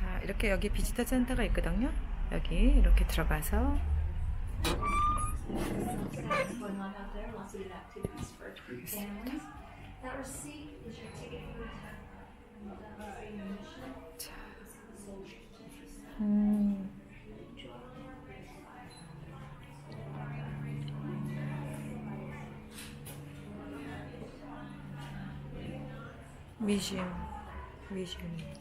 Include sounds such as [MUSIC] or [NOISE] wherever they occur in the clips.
자, 이렇게 여기 비지터 센터가 있거든요. 여기 이렇게 들어가서. 자. 음, 미지엄, 미지엄입니다.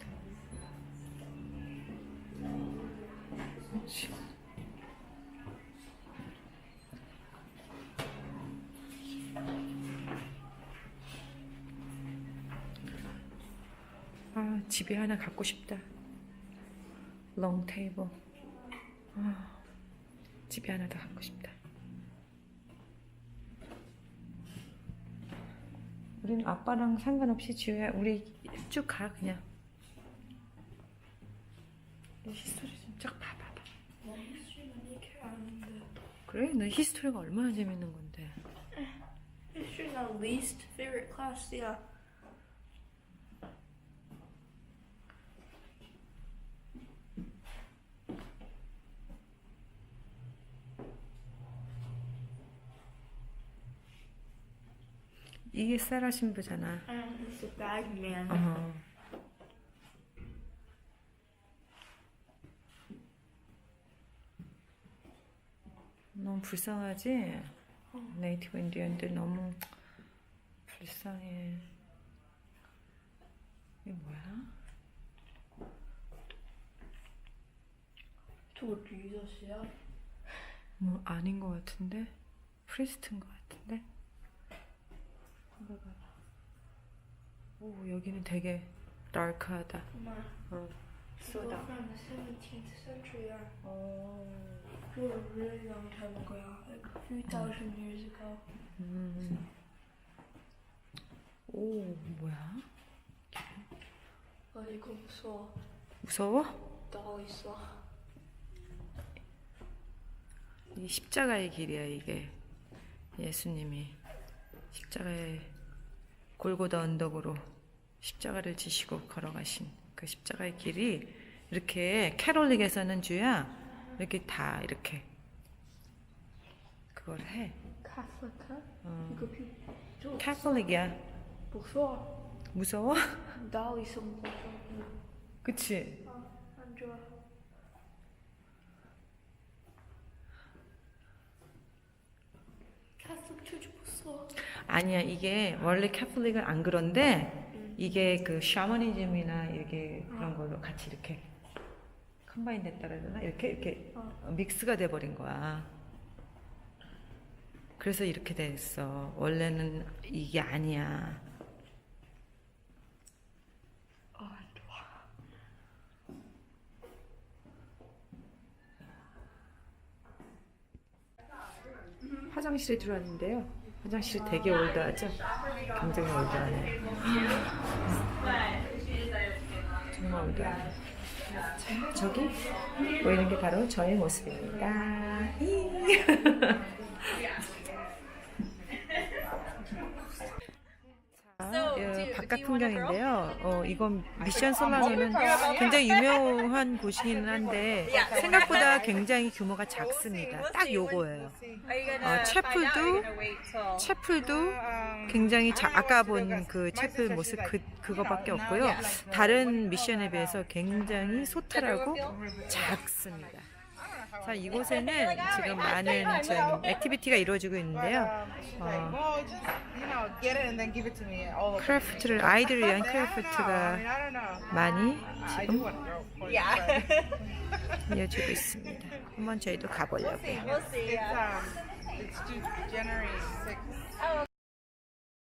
아, 집에 하나 갖고 싶다. 롱 테이블. 아, 집에 하나 더 갖고 싶다. 우리는 아빠랑 상관없이 지우야 우리 쭉 가 그냥. 이 히스토리 좀쫙 봐봐봐. 그래? 너 히스토리가 얼마나 재밌는 건데. History my least favorite class, yeah. 이게 사라 신부잖아. And it's a bag man. 어. 너무 불쌍하지? 네이티브 인디언들 너무 불쌍해. 이게 뭐야? 저거 Jesus, yeah. 뭐 아닌 것 같은데? 프리스트인 것 같은데? 봐봐. 오 여기는 되게 다크하다. 17th century, yeah. 어. From a really long time ago. Like a few thousand years ago. 음. 오 뭐야? 어, 이거 무서워. 무서워? 나 있어. 이 십자가의 길이야 이게 예수님이 십자가의 골고다 언덕으로 십자가를 지시고 걸어가신 그 십자가의 길이 이렇게 캐롤릭에서는 주야 이렇게 다 이렇게 그걸 해 huh? 어. 이거 비, 무서워. 무서워? [LAUGHS] 나 있어 무서워. 그치? 안 좋아. 무서워. 아니야 이게 원래 캐톨릭은 안 그런데 이게 그 샤머니즘이나 이게 그런 걸로 같이 이렇게 컴바인 됐다 그래야 되나 이렇게 이렇게 어. 믹스가 돼 버린 거야. 그래서 이렇게 됐어. 원래는 이게 아니야. 아, 좋아. 화장실에 들어왔는데요. 화장실 되게 올드하죠? 굉장히 올드하네. 정말 올드하네. 자, 저기 보이는 게 바로 저의 모습입니다. [LAUGHS] 자, 예, 바깥 풍경인데요. 어, 이건 미션 솔라노는 굉장히 유명한 곳이기는 한데 생각보다 굉장히 규모가 작습니다. 딱 요거예요. 어, 채플도 채플도 굉장히 자, 아까 본 그 채플 모습 그 그거밖에 없고요. 다른 미션에 비해서 굉장히 소탈하고 작습니다. 자 이곳에는 지금 많은 좀 액티비티가 이루어지고 있는데요. 어. 크래프트를 아이들을 위한 크래프트가. 많이 지금 이어지고 있습니다. 한번 저희도 가보려고요.